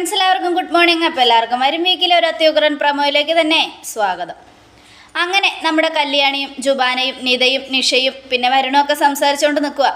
Friends എല്ലാവർക്കും good morning. അപ്പോൾ എല്ലാവർക്കും വരും വീക്കിലെ ഒരു അത്യുഗ്രൻ പ്രമോയിലേക്ക് തന്നെ സ്വാഗതം. അങ്ങനെ നമ്മുടെ കല്യാണിയും ജുബാനയും നിതയും നിഷയും പിന്നെ വരുണൊക്കെ സംസാരിച്ചുകൊണ്ട് നിൽക്കുക.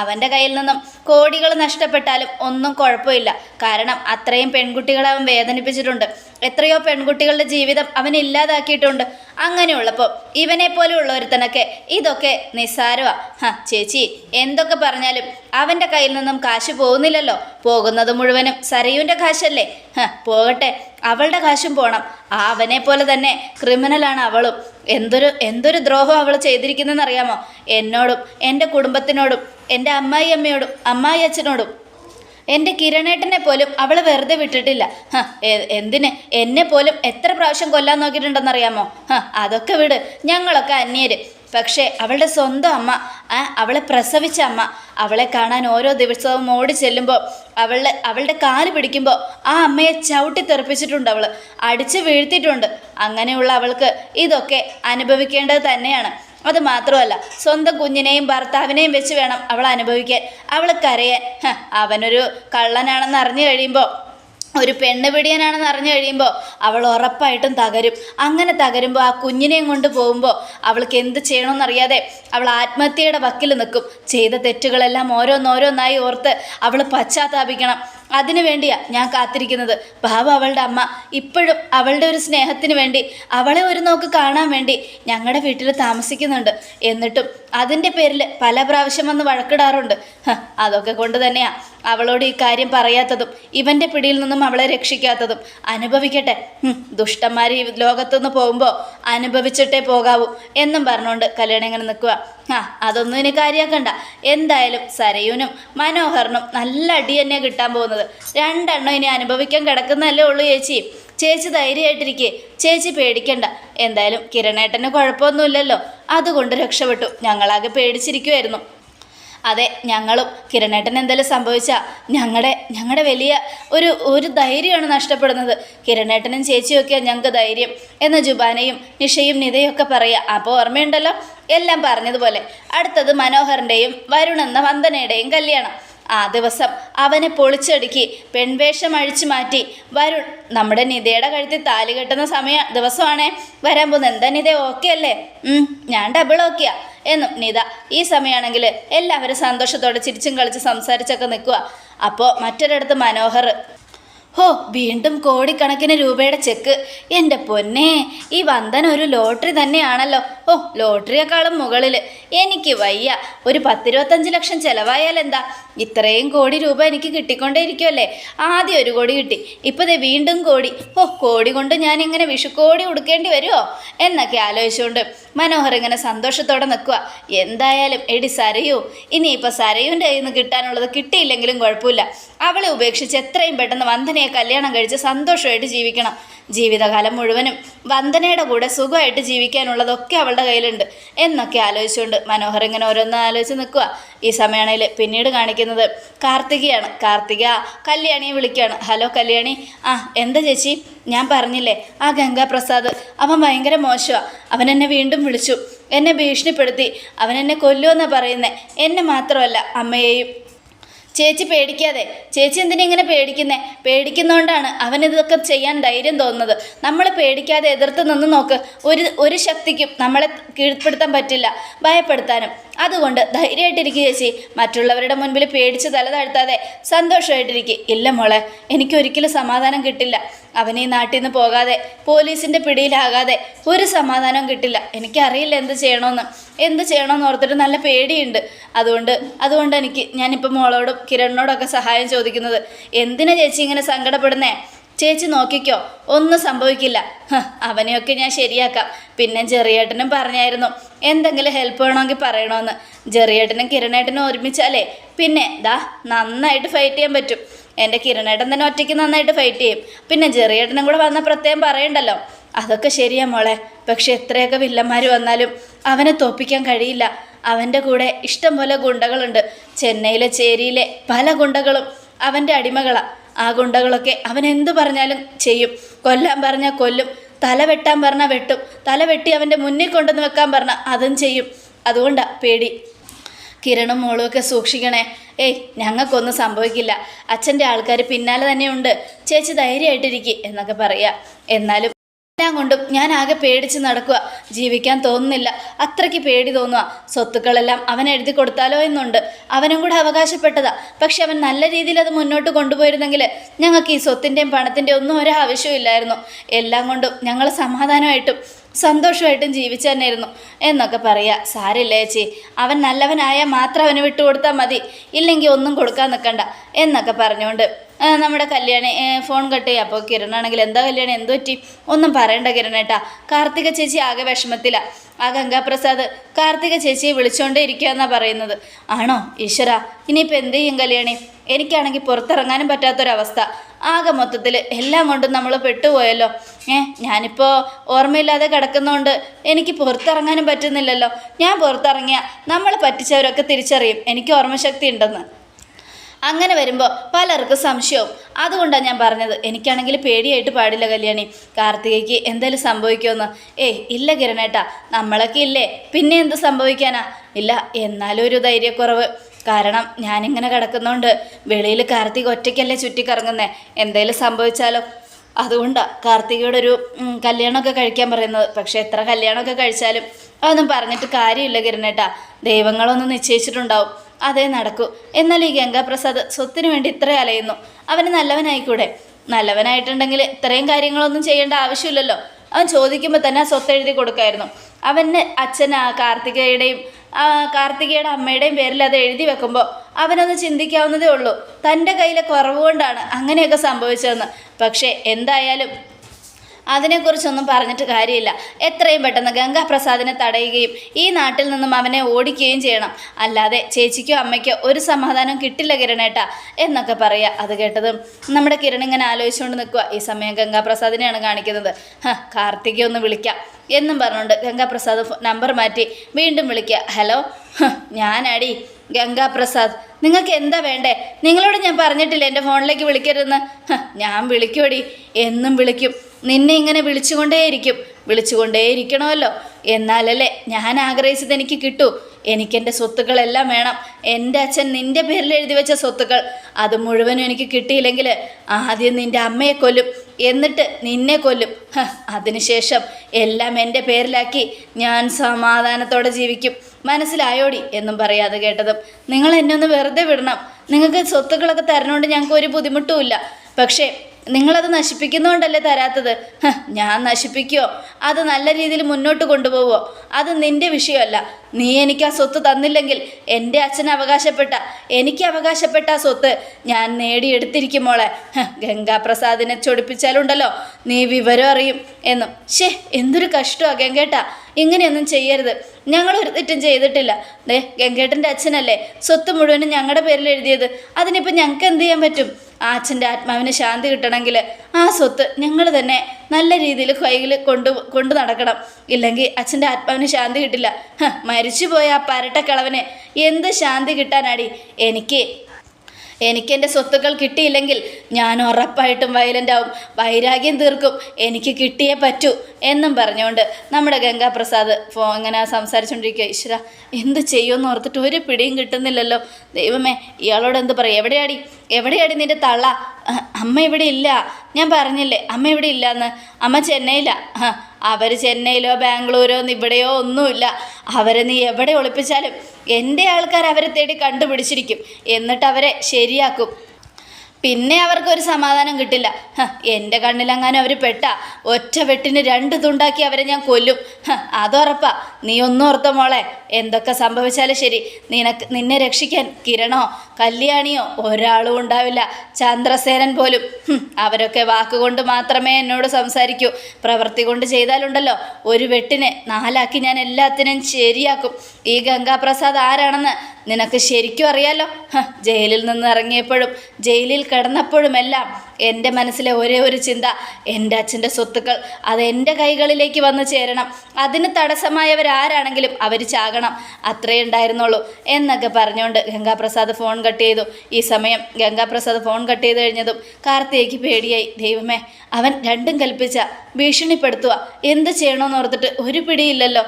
അവന്റെ കയ്യിൽ നിന്നും കോടികൾ നഷ്ടപ്പെട്ടാലും ഒന്നും കുഴപ്പമില്ല. കാരണം അത്രയും പെൺകുട്ടികളെ അവൻ വേദനിപ്പിച്ചിട്ടുണ്ട്. എത്രയോ പെൺകുട്ടികളുടെ ജീവിതം അവൻ ഇല്ലാതാക്കിയിട്ടുണ്ട്. അങ്ങനെയുള്ളപ്പോൾ ഇവനെ പോലെ ഉള്ളവരുത്തനൊക്കെ ഇതൊക്കെ നിസ്സാരമാ ഹ ചേച്ചി എന്തൊക്കെ പറഞ്ഞാലും അവന്റെ കയ്യിൽ നിന്നും കാശ് പോകുന്നില്ലല്ലോ. പോകുന്നത് മുഴുവനും സരയുവിന്റെ കാശല്ലേ. ഹ പോകട്ടെ അവളുടെ കാശും പോണം. അവനെ പോലെ തന്നെ ക്രിമിനലാണ് അവളും. എന്തൊരു എന്തൊരു ദ്രോഹം അവൾ ചെയ്തിരിക്കുന്നതെന്ന് അറിയാമോ എന്നോടും എന്റെ കുടുംബത്തിനോടും എന്റെ അമ്മായി അമ്മയോടും അമ്മായി അച്ഛനോടും എന്റെ കിരണേട്ടനെ പോലും അവൾ വെറുതെ വിട്ടിട്ടില്ല. എന്തിന്? എന്നെ പോലും എത്ര പ്രാവശ്യം കൊല്ലാൻ നോക്കിയിട്ടുണ്ടെന്നറിയാമോ? അതൊക്കെ വിട്. ഞങ്ങളൊക്കെ അന്യര്. പക്ഷേ അവളുടെ സ്വന്തം അമ്മ അവളെ പ്രസവിച്ച അമ്മ അവളെ കാണാൻ ഓരോ ദിവസവും ഓടി ചെല്ലുമ്പോൾ അവളുടെ അവളുടെ കാൽ പിടിക്കുമ്പോൾ ആ അമ്മയെ ചവിട്ടി തെറിപ്പിച്ചിട്ടുണ്ട് അവൾ അടിച്ച് വീഴ്ത്തിയിട്ടുണ്ട്. അങ്ങനെയുള്ള അവൾക്ക് ഇതൊക്കെ അനുഭവിക്കേണ്ടത് തന്നെയാണ്. അത് മാത്രമല്ല സ്വന്തം കുഞ്ഞിനെയും ഭർത്താവിനെയും വെച്ച് വേണം അവൾ അനുഭവിക്കാൻ. അവൾ കരയാൻ. അവനൊരു കള്ളനാണെന്ന് അറിഞ്ഞു കഴിയുമ്പോൾ ഒരു പെണ്ണ് പിടിയനാണെന്ന് അറിഞ്ഞു കഴിയുമ്പോൾ അവൾ ഉറപ്പായിട്ടും തകരും. അങ്ങനെ തകരുമ്പോൾ ആ കുഞ്ഞിനെയും കൊണ്ട് പോകുമ്പോൾ അവൾക്ക് എന്ത് ചെയ്യണമെന്നറിയാതെ അവൾ ആത്മഹത്യയുടെ വക്കിൽ നിൽക്കും. ചെയ്ത തെറ്റുകളെല്ലാം ഓരോന്നോരോന്നായി ഓർത്ത് അവൾ പശ്ചാത്താപിക്കണം. അതിനു വേണ്ടിയാ ഞാൻ കാത്തിരിക്കുന്നത്. ഭാവ അവളുടെ അമ്മ. ഇപ്പോഴും അവളുടെ ഒരു സ്നേഹത്തിന് വേണ്ടി അവളെ ഒരു നോക്ക് കാണാൻ വേണ്ടി ഞങ്ങളുടെ വീട്ടിൽ താമസിക്കുന്നുണ്ട്. എന്നിട്ടും അതിന്റെ പേരിൽ പല പ്രാവശ്യം വന്ന് വഴക്കിടാറുണ്ട്. അതൊക്കെ കൊണ്ട് തന്നെയാ. അവളോട് കാര്യം പറയാത്തതും ഇവന്റെ പിടിയിൽ നിന്നും അവളെ രക്ഷിക്കാത്തതും അനുഭവിക്കട്ടെ. ദുഷ്ടന്മാർ ഈ ലോകത്തുനിന്ന് പോകുമ്പോൾ അനുഭവിച്ചിട്ടേ പോകാവൂ എന്നും പറഞ്ഞുകൊണ്ട് കല്യാണം ഇങ്ങനെ നിൽക്കുക ആ അതൊന്നും ഇനി കാര്യമാക്കണ്ട എന്തായാലും സരയുനും മനോഹറിനും നല്ല അടി തന്നെയാണ് കിട്ടാൻ പോകുന്നത്. രണ്ടെണ്ണം ഇനി അനുഭവിക്കാൻ കിടക്കുന്നതല്ലേ ഉള്ളൂ ചേച്ചി. ചേച്ചി ധൈര്യമായിട്ടിരിക്കേ. ചേച്ചി പേടിക്കണ്ട. എന്തായാലും കിരണേട്ടന് കുഴപ്പമൊന്നുമില്ലല്ലോ. അതുകൊണ്ട് രക്ഷപ്പെട്ടു. ഞങ്ങളാകെ പേടിച്ചിരിക്കുമായിരുന്നു അതെ ഞങ്ങളും കിരണേട്ടൻ എന്തെങ്കിലും സംഭവിച്ചാൽ ഞങ്ങളുടെ ഞങ്ങളുടെ വലിയ ഒരു ഒരു ധൈര്യമാണ് നഷ്ടപ്പെടുന്നത്. കിരണേട്ടനും ചേച്ചിയൊക്കെ ഞങ്ങൾക്ക് ധൈര്യം എന്ന് ജുബാനയും നിഷയും നിതയും ഒക്കെ പറയുക അപ്പോൾ ഓർമ്മയുണ്ടല്ലോ? എല്ലാം പറഞ്ഞതുപോലെ. അടുത്തത് മനോഹറിന്റെയും വരുൺ എന്ന വന്ദനയുടെയും കല്യാണം. ആ ദിവസം അവനെ പൊളിച്ചടുക്കി പെൺവേഷം അഴിച്ചു മാറ്റി വരുൺ നമ്മുടെ നിതയുടെ കഴുത്തിൽ താലി കെട്ടുന്ന സമയ ദിവസമാണേ. വരാൻ പോകുന്നത് എന്താ നിത ഓക്കെ അല്ലേ? ഞാൻ ഡബിൾ ഓക്കെയാ എന്നും നിത ഈ സമയമാണെങ്കിൽ എല്ലാവരും സന്തോഷത്തോടെ ചിരിച്ചും കളിച്ച് സംസാരിച്ചൊക്കെ നിൽക്കുക. അപ്പോൾ മറ്റൊരിടത്ത് മനോഹർ ഹോ വീണ്ടും കോടിക്കണക്കിന് രൂപയുടെ ചെക്ക്. എന്റെ പൊന്നേ ഈ വന്ദന ഒരു ലോട്ടറി തന്നെയാണല്ലോ. ഓ ലോട്ടറിയേക്കാളും മുകളിൽ എനിക്ക് വയ്യ. ഒരു പത്തിരുപത്തഞ്ച് ലക്ഷം ചിലവായാൽ എന്താ? ഇത്രയും കോടി രൂപ എനിക്ക് കിട്ടിക്കൊണ്ടേ ഇരിക്കുമല്ലേ ആദ്യം ഒരു കോടി കിട്ടി. ഇപ്പോൾ ദേ വീണ്ടും കോടി. ഓ കോടി കൊണ്ട് ഞാൻ ഇങ്ങനെ വിഷുക്കോടി ഉടുക്കേണ്ടി വരുമോ എന്നൊക്കെ ആലോചിച്ചുകൊണ്ട് മനോഹർ ഇങ്ങനെ സന്തോഷത്തോടെ നിൽക്കുക എന്തായാലും എടി സരയൂ ഇനിയിപ്പോൾ സരയുന്റെ കയ്യിൽ നിന്ന് കിട്ടാനുള്ളത് കിട്ടിയില്ലെങ്കിലും കുഴപ്പമില്ല. അവളെ ഉപേക്ഷിച്ച് എത്രയും പെട്ടെന്ന് വന്ദനയെ കല്യാണം കഴിച്ച് സന്തോഷമായിട്ട് ജീവിക്കണം. ജീവിതകാലം മുഴുവനും വന്ദനയുടെ കൂടെ സുഖമായിട്ട് ജീവിക്കാനുള്ളതൊക്കെ അവളുടെ കയ്യിലുണ്ട്. എന്നൊക്കെ ആലോചിച്ചുകൊണ്ട് മനോഹർ ഇങ്ങനെ ഓരോന്ന് ആലോചിച്ച് നിൽക്കുക ഈ സമയമാണെങ്കിൽ പിന്നീട് കാണിക്കുന്നത് കാർത്തികയാണ്. കാർത്തിക കല്യാണിയെ വിളിക്കുകയാണ്. ഹലോ കല്യാണി. ആ എന്താ ചേച്ചി? ഞാൻ പറഞ്ഞില്ലേ ആ ഗംഗാപ്രസാദ്. അവൻ ഭയങ്കര മോശമാണ് അവൻ എന്നെ വീണ്ടും വിളിച്ചു. എന്നെ ഭീഷണിപ്പെടുത്തി. അവൻ എന്നെ കൊല്ലുമെന്നാണ് പറയുന്നത് എന്നെ മാത്രമല്ല അമ്മയെയും ചേച്ചി പേടിക്കാതെ. ചേച്ചി എന്തിനാ ഇങ്ങനെ പേടിക്കുന്നേ? പേടിക്കുന്നതുകൊണ്ടാണ് അവനിതൊക്കെ ചെയ്യാൻ ധൈര്യം തോന്നുന്നത്. നമ്മൾ പേടിക്കാതെ എതിർത്ത് നിന്ന് നോക്ക്. ഒരു ഒരു ശക്തിക്കും നമ്മളെ കീഴ്പ്പെടുത്താൻ പറ്റില്ല. ഭയപ്പെടുത്താനും. അതുകൊണ്ട് ധൈര്യമായിട്ടിരിക്കുക ചേച്ചി. മറ്റുള്ളവരുടെ മുൻപിൽ പേടിച്ച് തല താഴ്ത്താതെ സന്തോഷമായിട്ടിരിക്കുക ഇല്ല മോളെ എനിക്കൊരിക്കലും സമാധാനം കിട്ടില്ല. അവൻ ഈ നാട്ടിൽ നിന്ന് പോകാതെ പോലീസിന്റെ പിടിയിലാകാതെ ഒരു സമാധാനം കിട്ടില്ല. എനിക്കറിയില്ല എന്ത് ചെയ്യണമെന്ന് എന്ത് ചെയ്യണമെന്ന് ഓർത്തിട്ട് നല്ല പേടിയുണ്ട്. അതുകൊണ്ട് അതുകൊണ്ട് എനിക്ക് ഞാനിപ്പോൾ മോളോടും കിരണിനോടൊക്കെ സഹായം ചോദിക്കുന്നത്. എന്തിനാ ചേച്ചി ഇങ്ങനെ സങ്കടപ്പെടുന്നേ? ചേച്ചി നോക്കിക്കോ ഒന്നും സംഭവിക്കില്ല. അവനെയൊക്കെ ഞാൻ ശരിയാക്കാം. പിന്നെ ചെറിയേട്ടനും പറഞ്ഞായിരുന്നു എന്തെങ്കിലും ഹെൽപ്പ് വേണമെങ്കിൽ പറയണമെന്ന് ചെറിയേട്ടനും കിരണേട്ടനും ഒരുമിച്ചാലേ പിന്നെ ദാ നന്നായിട്ട് ഫൈറ്റ് ചെയ്യാൻ പറ്റും. എന്റെ കിരണേട്ടൻ തന്നെ ഒറ്റയ്ക്ക് നന്നായിട്ട് ഫൈറ്റ് ചെയ്യും. പിന്നെ ചെറിയേട്ടനും കൂടെ വന്ന പ്രത്യേകം പറയണ്ടല്ലോ. അതൊക്കെ ശരിയാ മോളെ. പക്ഷെ എത്രയൊക്കെ വില്ലന്മാർ വന്നാലും അവനെ തോപ്പിക്കാൻ കഴിയില്ല. അവന്റെ കൂടെ ഇഷ്ടം പോലെ ഗുണ്ടകളുണ്ട്. ചെന്നൈയിലെ ചേരിയിലെ പല ഗുണ്ടകളും അവന്റെ അടിമകളാണ് ആ ഗുണ്ടകളൊക്കെ അവൻ എന്തു പറഞ്ഞാലും ചെയ്യും. കൊല്ലാൻ പറഞ്ഞാൽ കൊല്ലും തല വെട്ടാൻ പറഞ്ഞാൽ വെട്ടും തല വെട്ടി അവന്റെ മുന്നിൽ കൊണ്ടുവന്ന് വെക്കാൻ പറഞ്ഞാൽ അതും ചെയ്യും. അതുകൊണ്ടാണ് പേടി. കിരണും മോളും ഒക്കെ സൂക്ഷിക്കണേ. ഏയ് ഞങ്ങൾക്കൊന്നും സംഭവിക്കില്ല. അച്ഛന്റെ ആൾക്കാർ പിന്നാലെ തന്നെയുണ്ട് ചേച്ചി ധൈര്യമായിട്ടിരിക്കുക എന്നൊക്കെ പറയുക എന്നാലും എല്ലാം കൊണ്ടും ഞാൻ ആകെ പേടിച്ച് നടക്കുക ജീവിക്കാൻ തോന്നുന്നില്ല. അത്രയ്ക്ക് പേടി തോന്നുക സ്വത്തുക്കളെല്ലാം അവൻ എഴുതി കൊടുത്താലോ എന്നുണ്ട്. അവനും കൂടെ അവകാശപ്പെട്ടതാ. പക്ഷെ അവൻ നല്ല രീതിയിൽ അത് മുന്നോട്ട് കൊണ്ടുപോയിരുന്നെങ്കിൽ ഞങ്ങൾക്ക് ഈ സ്വത്തിന്റെയും പണത്തിന്റെയും ഒന്നും ഒരാവശ്യമില്ലായിരുന്നു എല്ലാം കൊണ്ടും ഞങ്ങൾ സമാധാനമായിട്ടും സന്തോഷമായിട്ടും ജീവിച്ചു എന്നൊക്കെ പറയാ. സാരില്ലേ ചേച്ചി? അവൻ നല്ലവനായാൽ മാത്രം അവന് വിട്ടുകൊടുത്താൽ മതി. ഇല്ലെങ്കിൽ ഒന്നും കൊടുക്കാൻ നിൽക്കണ്ട. എന്നൊക്കെ പറഞ്ഞുകൊണ്ട് നമ്മുടെ കല്യാണി ഫോൺ കട്ട് ചെയ്യുക അപ്പോൾ കിരണാണെങ്കിൽ എന്താ കല്യാണി? എന്തു പറ്റി? ഒന്നും പറയണ്ട കിരണേട്ടാ. കാർത്തിക ചേച്ചി ആകെ വിഷമത്തില. ആ ഗംഗാപ്രസാദ് കാർത്തിക ചേച്ചിയെ വിളിച്ചുകൊണ്ടേ ഇരിക്കുക എന്നാ പറയുന്നത്. ആണോ? ഈശ്വര. ഇനിയിപ്പോൾ എന്ത് ചെയ്യും കല്യാണി? എനിക്കാണെങ്കിൽ പുറത്തിറങ്ങാനും പറ്റാത്തൊരവസ്ഥ. ആകെ മൊത്തത്തിൽ എല്ലാം കൊണ്ടും നമ്മൾ പെട്ടുപോയല്ലോ. ഏ ഞാനിപ്പോൾ ഓർമ്മയില്ലാതെ കിടക്കുന്നതുകൊണ്ട് എനിക്ക് പുറത്തിറങ്ങാനും പറ്റുന്നില്ലല്ലോ. ഞാൻ പുറത്തിറങ്ങിയ നമ്മൾ പറ്റിച്ചവരൊക്കെ തിരിച്ചറിയും. എനിക്ക് ഓർമ്മശക്തി ഉണ്ടെന്ന്. അങ്ങനെ വരുമ്പോൾ പലർക്കും സംശയവും. അതുകൊണ്ടാണ് ഞാൻ പറഞ്ഞത് എനിക്കാണെങ്കിൽ പേടിയായിട്ട് പാടില്ല കല്യാണി. കാർത്തികയ്ക്ക് എന്തെങ്കിലും സംഭവിക്കുമെന്ന് ഏയ് ഇല്ല കിരണേട്ടാ നമ്മളൊക്കെ ഇല്ലേ? പിന്നെ എന്ത് സംഭവിക്കാനാ? ഇല്ല എന്നാലും ഒരു ധൈര്യക്കുറവ്. കാരണം ഞാനിങ്ങനെ കിടക്കുന്നതുകൊണ്ട് വെളിയിൽ കാർത്തിക ഒറ്റയ്ക്കല്ലേ ചുറ്റിക്കറങ്ങുന്നേ? എന്തെങ്കിലും സംഭവിച്ചാലോ? അതുകൊണ്ടാണ് കാർത്തികയുടെ ഒരു കല്യാണമൊക്കെ കഴിക്കാൻ പറയുന്നത്. പക്ഷേ എത്ര കല്യാണമൊക്കെ കഴിച്ചാലും അതൊന്നും പറഞ്ഞിട്ട് കാര്യമില്ല കിരണേട്ടാ. ദൈവങ്ങളൊന്നും നിശ്ചയിച്ചിട്ടുണ്ടാവും. അതേ നടക്കൂ. എന്നാൽ ഈ ഗംഗാപ്രസാദ് സ്വത്തിന് വേണ്ടി ഇത്ര അലയുന്നു. അവന് നല്ലവനായിക്കൂടെ? നല്ലവനായിട്ടുണ്ടെങ്കിൽ ഇത്രയും കാര്യങ്ങളൊന്നും ചെയ്യേണ്ട ആവശ്യമില്ലല്ലോ. അവൻ ചോദിക്കുമ്പോൾ തന്നെ ആ സ്വത്ത് എഴുതി കൊടുക്കായിരുന്നു. അവന് അച്ഛൻ കാർത്തികയുടെയും കാർത്തികയുടെ അമ്മയുടെയും പേരിൽ അത് എഴുതി വെക്കുമ്പോൾ അവനൊന്ന് ചിന്തിക്കാവുന്നതേ ഉള്ളൂ. തന്റെ കയ്യിലെ കുറവ് കൊണ്ടാണ് അങ്ങനെയൊക്കെ സംഭവിച്ചതെന്ന്. പക്ഷേ എന്തായാലും അതിനെക്കുറിച്ചൊന്നും പറഞ്ഞിട്ട് കാര്യമില്ല. എത്രയും പെട്ടെന്ന് ഗംഗാപ്രസാദിനെ തടയുകയും ഈ നാട്ടിൽ നിന്നും അവനെ ഓടിക്കുകയും ചെയ്യണം. അല്ലാതെ ചേച്ചിക്കോ അമ്മയ്ക്കോ ഒരു സമാധാനം കിട്ടില്ല കിരണേട്ട എന്നൊക്കെ പറയുക. അത് കേട്ടതും നമ്മുടെ കിരൺ ഇങ്ങനെ ആലോചിച്ചുകൊണ്ട് നിൽക്കുക ഈ സമയം ഗംഗാപ്രസാദിനെയാണ് കാണിക്കുന്നത്. കാർത്തികെ ഒന്ന് വിളിക്കാം. എന്നും പറഞ്ഞുകൊണ്ട് ഗംഗാപ്രസാദ് നമ്പർ മാറ്റി വീണ്ടും വിളിക്കുക. ഹലോ? ഞാനാടി ഗംഗാപ്രസാദ്. നിങ്ങൾക്ക് എന്താ വേണ്ടേ? നിങ്ങളോട് ഞാൻ പറഞ്ഞിട്ടില്ല എന്റെ ഫോണിലേക്ക് വിളിക്കരുതെന്ന്? ഞാൻ വിളിക്കുമടി എന്നും വിളിക്കും. നിന്നെ ഇങ്ങനെ വിളിച്ചുകൊണ്ടേയിരിക്കും. വിളിച്ചുകൊണ്ടേയിരിക്കണമല്ലോ. എന്നാലല്ലേ ഞാൻ ആഗ്രഹിച്ചത് എനിക്ക് കിട്ടൂ. എനിക്കെന്റെ സ്വത്തുക്കളെല്ലാം വേണം. എന്റെ അച്ഛൻ നിന്റെ പേരിൽ എഴുതി വെച്ച സ്വത്തുക്കൾ. അത് മുഴുവനും എനിക്ക് കിട്ടിയില്ലെങ്കിൽ ആദ്യം നിന്റെ അമ്മയെ കൊല്ലും. എന്നിട്ട് നിന്നെ കൊല്ലും. അതിനുശേഷം എല്ലാം എന്റെ പേരിലാക്കി ഞാൻ സമാധാനത്തോടെ ജീവിക്കും. മനസ്സിലായോടി എന്നും പറയാതെ കേട്ടതും. നിങ്ങൾ എന്നെ ഒന്ന് വെറുതെ വിടണം. നിങ്ങൾക്ക് സ്വത്തുക്കളൊക്കെ തരണോണ്ട് ഞങ്ങൾക്ക് ഒരു ബുദ്ധിമുട്ടുമില്ല പക്ഷേ നിങ്ങളത് നശിപ്പിക്കുന്നതുകൊണ്ടല്ലേ തരാത്തത്? ഞാൻ നശിപ്പിക്കുമോ അത് നല്ല രീതിയിൽ മുന്നോട്ട് കൊണ്ടുപോവോ അത് നിന്റെ വിഷയമല്ല. നീ എനിക്ക് ആ സ്വത്ത് തന്നില്ലെങ്കിൽ എന്റെ അച്ഛൻ അവകാശപ്പെട്ട എനിക്ക് അവകാശപ്പെട്ട ആ സ്വത്ത് ഞാൻ നേടിയെടുത്തിരിക്കും മോളെ. ഗംഗാപ്രസാദിനെ ചൊടിപ്പിച്ചാലുണ്ടല്ലോ നീ വിവരം അറിയും എന്നും. ഷേ എന്തൊരു കഷ്ടമാണ് ഗംഗേട്ടാ. ഇങ്ങനെയൊന്നും ചെയ്യരുത്. ഞങ്ങൾ ഒരു തെറ്റും ചെയ്തിട്ടില്ല. ദേ ഗംഗേട്ടന്റെ അച്ഛനല്ലേ സ്വത്ത് മുഴുവനും ഞങ്ങളുടെ പേരിൽ എഴുതിയത്. അതിനിപ്പോൾ ഞങ്ങൾക്ക് എന്ത് ചെയ്യാൻ പറ്റും? ആ അച്ഛന്റെ ആത്മാവിന് ശാന്തി കിട്ടണമെങ്കിൽ ആ സ്വത്ത് ഞങ്ങൾ തന്നെ നല്ല രീതിയിൽ കൈയിൽ കൊണ്ടു കൊണ്ടു നടക്കണം. ഇല്ലെങ്കിൽ അച്ഛന്റെ ആത്മാവിന് ശാന്തി കിട്ടില്ല. മരിച്ചു മരിച്ചുപോയ ആ പരട്ടക്കളവന് എന്ത് ശാന്തി കിട്ടാനാടി? എനിക്ക് എനിക്കെന്റെ സ്വത്തുക്കൾ കിട്ടിയില്ലെങ്കിൽ ഞാൻ ഉറപ്പായിട്ടും വയലന്റ് ആവും. വൈരാഗ്യം തീർക്കും. എനിക്ക് കിട്ടിയേ പറ്റൂ എന്നും പറഞ്ഞുകൊണ്ട് നമ്മുടെ ഗംഗാപ്രസാദ് ഫോ ഇങ്ങനെ സംസാരിച്ചുകൊണ്ടിരിക്കുക ഈശ്വര എന്ത് ചെയ്യുമെന്ന് ഓർത്തിട്ട് ഒരു പിടിയും കിട്ടുന്നില്ലല്ലോ. ദൈവമേ ഇയാളോട് എന്ത് പറയും? എവിടെയാടി? എവിടെയാടി നിന്റെ തള്ള അമ്മ ഇവിടെ ഇല്ല. ഞാൻ പറഞ്ഞില്ലേ അമ്മ ഇവിടെ ഇല്ല എന്ന് അമ്മ ചെന്നൈയിലാ. അവർ ചെന്നൈയിലോ ബാംഗ്ലൂരോ ഇവിടെയോ ഒന്നുമില്ല. അവരെ നീ എവിടെ ഒളിപ്പിച്ചാലും എന്റെ ആൾക്കാർ അവരെ തേടി കണ്ടുപിടിച്ചിരിക്കും. എന്നിട്ട് അവരെ ശരിയാക്കും. പിന്നെ അവർക്കൊരു സമാധാനം കിട്ടില്ല. എന്റെ കണ്ണിലെങ്ങാനും അവർ പെട്ട. ഒറ്റ വെട്ടിന് രണ്ട് തുണ്ടാക്കി അവരെ ഞാൻ കൊല്ലും. അതുറപ്പാ. നീ ഒന്നും ഓർത്ത മോളെ. എന്തൊക്കെ സംഭവിച്ചാലും ശരി. നിനക്ക് നിന്നെ രക്ഷിക്കാൻ കിരണോ കല്യാണിയോ ഒരാളും ഉണ്ടാവില്ല. ചന്ദ്രസേനൻ പോലും. അവരൊക്കെ വാക്കുകൊണ്ട് മാത്രമേ എന്നോട് സംസാരിക്കൂ. പ്രവൃത്തി കൊണ്ട് ചെയ്താലുണ്ടല്ലോ. ഒരു വെട്ടിനെ നാലാക്കി ഞാൻ എല്ലാത്തിനും ശരിയാക്കും. ഈ ഗംഗാപ്രസാദ് ആരാണെന്ന് നിനക്ക് ശരിക്കും അറിയാലോ? ജയിലിൽ നിന്ന് ഇറങ്ങിയപ്പോഴും ജയിലിൽ കിടന്നപ്പോഴുമെല്ലാം എന്റെ മനസ്സിലെ ഒരേ ഒരു ചിന്ത എന്റെ അച്ഛന്റെ സ്വത്തുക്കൾ അത് എന്റെ കൈകളിലേക്ക് വന്ന് ചേരണം. അതിന് തടസ്സമായവരാരാണെങ്കിലും അവർ ചാകണം. അത്രേ ഉണ്ടായിരുന്നുള്ളൂ എന്നൊക്കെ പറഞ്ഞുകൊണ്ട് ഗംഗാപ്രസാദ് ഫോൺ കട്ട് ചെയ്തു. ഈ സമയം ഗംഗാപ്രസാദ് ഫോൺ കട്ട് ചെയ്ത് കഴിഞ്ഞതും കാർത്തികയ്ക്ക് പേടിയായി. ദൈവമേ അവൻ രണ്ടും കൽപ്പിച്ച ഭീഷണിപ്പെടുത്തുക എന്ത് ചെയ്യണമെന്ന് ഓർത്തിട്ട് ഒരു പിടിയില്ലല്ലോ.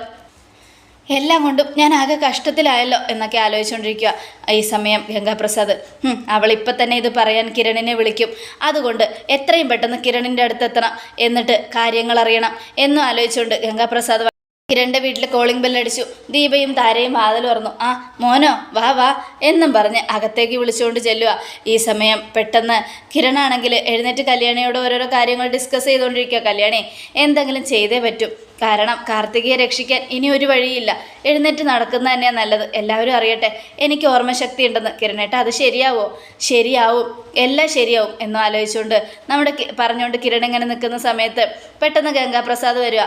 എല്ലാം കൊണ്ടും ഞാൻ ആകെ കഷ്ടത്തിലായല്ലോ എന്നൊക്കെ ആലോചിച്ചുകൊണ്ടിരിക്കുക. ഈ സമയം ഗംഗാപ്രസാദ്. അവൾ അവളിപ്പം തന്നെ ഇത് പറയാൻ കിരണിനെ വിളിക്കും. അതുകൊണ്ട് എത്രയും പെട്ടെന്ന് കിരണിന്റെ അടുത്തെത്തണം എന്നിട്ട് കാര്യങ്ങൾ അറിയണം എന്നും ആലോചിച്ചുകൊണ്ട് ഗംഗാപ്രസാദ് കിരണിന്റെ വീട്ടിൽ കോളിംഗ് ബെല്ലടിച്ചു ദീപയും താരയും വാതിൽ തുറന്നു ആ മോനോ വാ വാ എന്നും പറഞ്ഞ് അകത്തേക്ക് വിളിച്ചുകൊണ്ട് ചെല്ലുക. ഈ സമയം പെട്ടെന്ന് കിരണാണെങ്കിൽ എഴുന്നേറ്റ് കല്യാണിയോട് ഓരോരോ കാര്യങ്ങൾ ഡിസ്കസ് ചെയ്തുകൊണ്ടിരിക്കുക. കല്യാണി എന്തെങ്കിലും ചെയ്തേ പറ്റും. കാരണം കാർത്തികയെ രക്ഷിക്കാൻ ഇനി ഒരു വഴിയില്ല. എഴുന്നേറ്റ് നടക്കുന്ന തന്നെയാണ് നല്ലത്. എല്ലാവരും അറിയട്ടെ എനിക്ക് ഓർമ്മശക്തി ഉണ്ടെന്ന്. കിരണേട്ട അത് ശരിയാവോ? ശരിയാവും. എല്ലാം ശരിയാവും എന്നും ആലോചിച്ചുകൊണ്ട് നമ്മുടെ പറഞ്ഞുകൊണ്ട് കിരൺ ഇങ്ങനെ നിൽക്കുന്ന സമയത്ത് പെട്ടെന്ന് ഗംഗാപ്രസാദ് വരിക.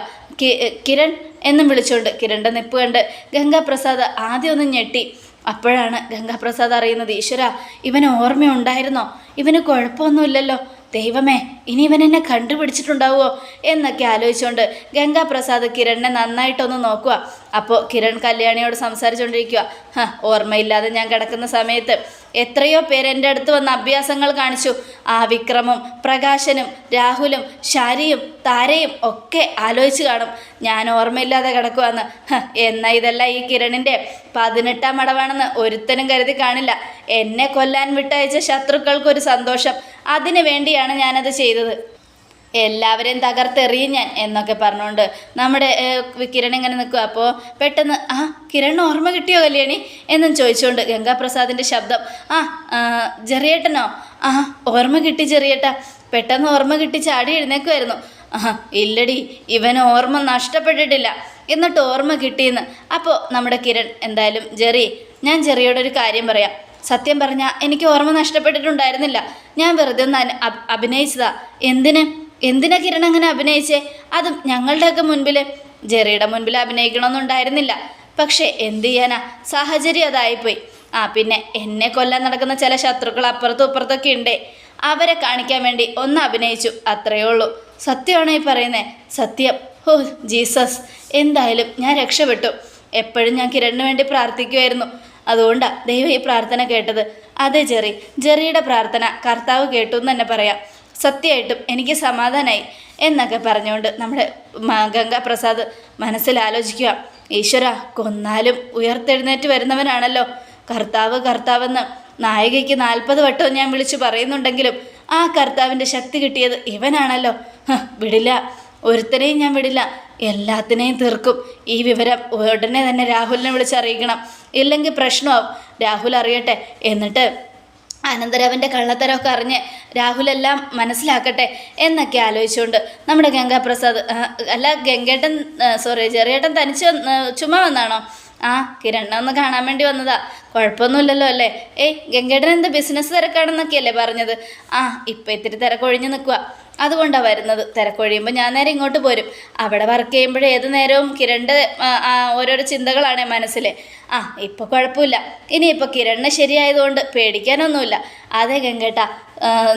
കിരൺ എന്നും വിളിച്ചുകൊണ്ട് കിരണിന്റെ നിപ്പ് കണ്ട് ഗംഗാപ്രസാദ് ആദ്യം ഒന്ന് ഞെട്ടി. അപ്പോഴാണ് ഗംഗാപ്രസാദ് അറിയുന്നത് ഈശ്വര ഇവന് ഓർമ്മയുണ്ടായിരുന്നോ? ഇവന് കുഴപ്പമൊന്നുമില്ലല്ലോ. ദൈവമേ ഇനി ഇവൻ എന്നെ കണ്ടുപിടിച്ചിട്ടുണ്ടാവുമോ എന്നൊക്കെ ആലോചിച്ചുകൊണ്ട് ഗംഗാപ്രസാദ് കിരണിനെ നന്നായിട്ടൊന്ന് നോക്കുക അപ്പോൾ കിരൺ കല്യാണിയോട് സംസാരിച്ചുകൊണ്ടിരിക്കുക ഓർമ്മയില്ലാതെ ഞാൻ കിടക്കുന്ന സമയത്ത്. എത്രയോ പേര് എന്റെ അടുത്ത് വന്ന് അഭ്യാസങ്ങൾ കാണിച്ചു. ആ വിക്രമും പ്രകാശനും രാഹുലും ശാരിയും താരയും ഒക്കെ ആലോചിച്ച് കാണും. ഞാൻ ഓർമ്മയില്ലാതെ കിടക്കുവാന്ന്. എന്നാൽ എന്നാ ഇതെല്ലാം ഈ കിരണിന്റെ പതിനെട്ടാം അടവാണെന്ന് ഒരുത്തനും കരുതി കാണില്ല. എന്നെ കൊല്ലാൻ വിട്ടയച്ച ശത്രുക്കൾക്കൊരു സന്തോഷം. അതിനു വേണ്ടിയാണ് ഞാനത് ചെയ്തത്. എല്ലാവരെയും തകർത്തെറിയും ഞാൻ എന്നൊക്കെ പറഞ്ഞുകൊണ്ട് നമ്മുടെ കിരൺ ഇങ്ങനെ നിൽക്കുക അപ്പോൾ പെട്ടെന്ന് ആ കിരൺ ഓർമ്മ കിട്ടിയോ കല്യാണി? എന്നും ചോദിച്ചുകൊണ്ട് ഗംഗാപ്രസാദിന്റെ ശബ്ദം ആ ചെറിയേട്ടനോ? ആ ഓർമ്മ കിട്ടി ചെറിയേട്ട. പെട്ടെന്ന് ഓർമ്മ കിട്ടി ചാടി എഴുന്നേക്കുമായിരുന്നു ആ ഇല്ലടി ഇവൻ ഓർമ്മ നഷ്ടപ്പെട്ടിട്ടില്ല. എന്നിട്ട് ഓർമ്മ കിട്ടിയെന്ന്. അപ്പോൾ നമ്മുടെ കിരൺ എന്തായാലും ജെറി ഞാൻ ജെറിയോടൊരു കാര്യം പറയാം. സത്യം പറഞ്ഞാൽ എനിക്ക് ഓർമ്മ നഷ്ടപ്പെട്ടിട്ടുണ്ടായിരുന്നില്ല. ഞാൻ വെറുതെ ഒന്ന് അഭിനയിച്ചതാ. എന്തിന്? എന്തിനാ കിരൺ അങ്ങനെ അഭിനയിച്ചേ? അതും ഞങ്ങളുടെയൊക്കെ മുൻപിൽ ജെറിയുടെ മുൻപിൽ അഭിനയിക്കണമെന്നുണ്ടായിരുന്നില്ല. പക്ഷേ എന്ത് ചെയ്യാനാ? സാഹചര്യം അതായിപ്പോയി. ആ പിന്നെ എന്നെ കൊല്ലാൻ നടക്കുന്ന ചില ശത്രുക്കൾ അപ്പുറത്തും ഇപ്പുറത്തൊക്കെ ഉണ്ടേ. അവരെ കാണിക്കാൻ വേണ്ടി ഒന്ന് അഭിനയിച്ചു. അത്രയേ ഉള്ളൂ. സത്യമാണോ ഈ പറയുന്നത് സത്യം. Oh Jesus. എന്തായാലും ഞാൻ രക്ഷപ്പെട്ടു. എപ്പോഴും ഞാൻ കിരണിന് വേണ്ടി പ്രാർത്ഥിക്കുമായിരുന്നു അതുകൊണ്ടാണ് ദൈവം ഈ പ്രാർത്ഥന കേട്ടത്. അതെ ജെറി. ജെറിയുടെ പ്രാർത്ഥന കർത്താവ് കേട്ടു എന്ന് തന്നെ പറയാം. സത്യമായിട്ടും എനിക്ക് സമാധാനമായി എന്നൊക്കെ പറഞ്ഞുകൊണ്ട് നമ്മുടെ ഗംഗാപ്രസാദ് മനസ്സിൽ ആലോചിക്കുക ഈശ്വര കൊന്നാലും ഉയർത്തെഴുന്നേറ്റ് വരുന്നവനാണല്ലോ. കർത്താവ് കർത്താവെന്ന് നായികയ്ക്ക് നാൽപ്പത് വട്ടവും ഞാൻ വിളിച്ചു പറയുന്നുണ്ടെങ്കിലും ആ കർത്താവിന്റെ ശക്തി കിട്ടിയത് ഇവനാണല്ലോ. വിടില്ല. ഒരുത്തനെയും ഞാൻ വിടില്ല. എല്ലാത്തിനെയും തീർക്കും. ഈ വിവരം ഉടനെ തന്നെ രാഹുലിനെ വിളിച്ചറിയിക്കണം. ഇല്ലെങ്കിൽ പ്രശ്നമാവും. രാഹുൽ അറിയട്ടെ. എന്നിട്ട് അനന്തരവന്റെ കള്ളത്തരമൊക്കെ അറിഞ്ഞ് രാഹുലെല്ലാം മനസ്സിലാക്കട്ടെ എന്നൊക്കെ ആലോചിച്ചുകൊണ്ട് നമ്മുടെ ഗംഗാപ്രസാദ് അല്ല ഗംഗേട്ടൻ സോറി ചെറിയേട്ടൻ തനിച്ച് ചുമ വന്നാണോ? ആ കിരണ്ണ ഒന്ന് കാണാൻ വേണ്ടി വന്നതാ. കുഴപ്പമൊന്നുമില്ലല്ലോ അല്ലേ? ഏയ് ഗംഗേടൻ എന്ത് ബിസിനസ് തിരക്കാണെന്നൊക്കെയല്ലേ പറഞ്ഞത്? ആ ഇപ്പം ഇത്തിരി തിരക്കൊഴിഞ്ഞ് നിൽക്കുക അതുകൊണ്ടാണ് വരുന്നത്. തിരക്കൊഴിയുമ്പോൾ ഞാൻ നേരെ ഇങ്ങോട്ട് പോരും. അവിടെ വർക്ക് ചെയ്യുമ്പോഴേ ഏത് നേരവും കിരണിന്റെ ഓരോരോ ചിന്തകളാണ് മനസ്സിൽ ആ ഇപ്പോൾ കുഴപ്പമില്ല. ഇനിയിപ്പോൾ കിരണ് ശരിയായതുകൊണ്ട് പേടിക്കാനൊന്നുമില്ല. അതെ ഗംഗേട്ടാ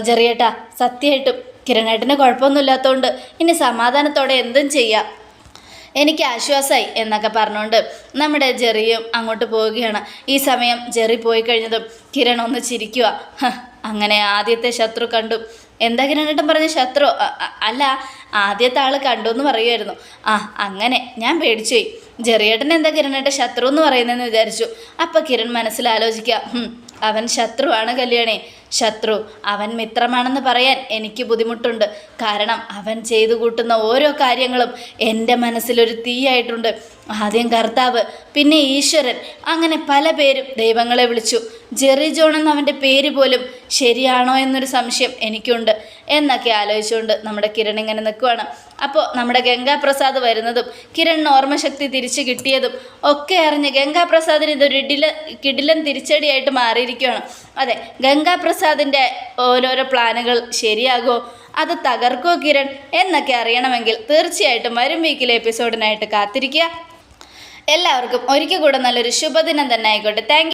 ചെറിയേട്ടാ സത്യമായിട്ടും കിരണേട്ടന് കുഴപ്പമൊന്നുമില്ലാത്തതുകൊണ്ട് ഇനി സമാധാനത്തോടെ എന്തും ചെയ്യാം. എനിക്ക് ആശ്വാസമായി എന്നൊക്കെ പറഞ്ഞുകൊണ്ട് നമ്മുടെ ജെറിയും അങ്ങോട്ട് പോവുകയാണ്. ഈ സമയം ജെറി പോയി കഴിഞ്ഞതും കിരൺ ഒന്ന് ചിരിക്കുക അങ്ങനെ ആദ്യത്തെ ശത്രു കണ്ടു. എന്താ കിരണേട്ടൻ പറഞ്ഞ ശത്രു? അല്ല ആദ്യത്തെ ആൾ കണ്ടു എന്ന് പറയുമായിരുന്നു ആ അങ്ങനെ ഞാൻ പേടിച്ചുപോയി. ജെറിയേട്ടൻ എന്താ കിരണേട്ടൻ ശത്രു എന്ന് പറയുന്നതെന്ന് വിചാരിച്ചു. അപ്പം കിരൺ "ഹും, അവൻ ശത്രുവാണ് കല്യാണി. ശത്രു അവൻ മിത്രമാണെന്ന് പറയാൻ എനിക്ക് ബുദ്ധിമുട്ടുണ്ട്. കാരണം അവൻ ചെയ്തു കൂട്ടുന്ന ഓരോ കാര്യങ്ങളും എന്റെ മനസ്സിലൊരു തീയായിട്ടുണ്ട്. ആദ്യം കർത്താവ് പിന്നെ ഈശ്വരൻ. അങ്ങനെ പല പേരും ദൈവങ്ങളെ വിളിച്ചു. ജെറി ജോൺ എന്ന അവന്റെ പേര് പോലും ശരിയാണോ എന്നൊരു സംശയം എനിക്കുണ്ട്. എന്നൊക്കെ ആലോചിച്ചുകൊണ്ട് നമ്മുടെ കിരൺ ഇങ്ങനെ നിൽക്കുവാണ്. അപ്പോൾ നമ്മുടെ ഗംഗാപ്രസാദ് വരുന്നതും കിരണിന് ഓർമ്മശക്തി തിരിച്ചു കിട്ടിയതും ഒക്കെ അറിഞ്ഞ് ഗംഗാപ്രസാദിന് ഇതൊരു ഇടില കിടിലൻ തിരിച്ചടിയായിട്ട് മാറിയിരിക്കുകയാണ്. അതെ ഗംഗാപ്രസാദിന്റെ ഓരോരോ പ്ലാനുകൾ ശരിയാകുമോ അത് തകർക്കോ കിരൺ എന്നൊക്കെ അറിയണമെങ്കിൽ തീർച്ചയായിട്ടും വരും വീക്കിലെ എപ്പിസോഡിനായിട്ട് കാത്തിരിക്കുക. എല്ലാവർക്കും ഒരിക്കൽ കൂടെ നല്ലൊരു ശുഭദിനം തന്നെ ആയിക്കോട്ടെ. താങ്ക്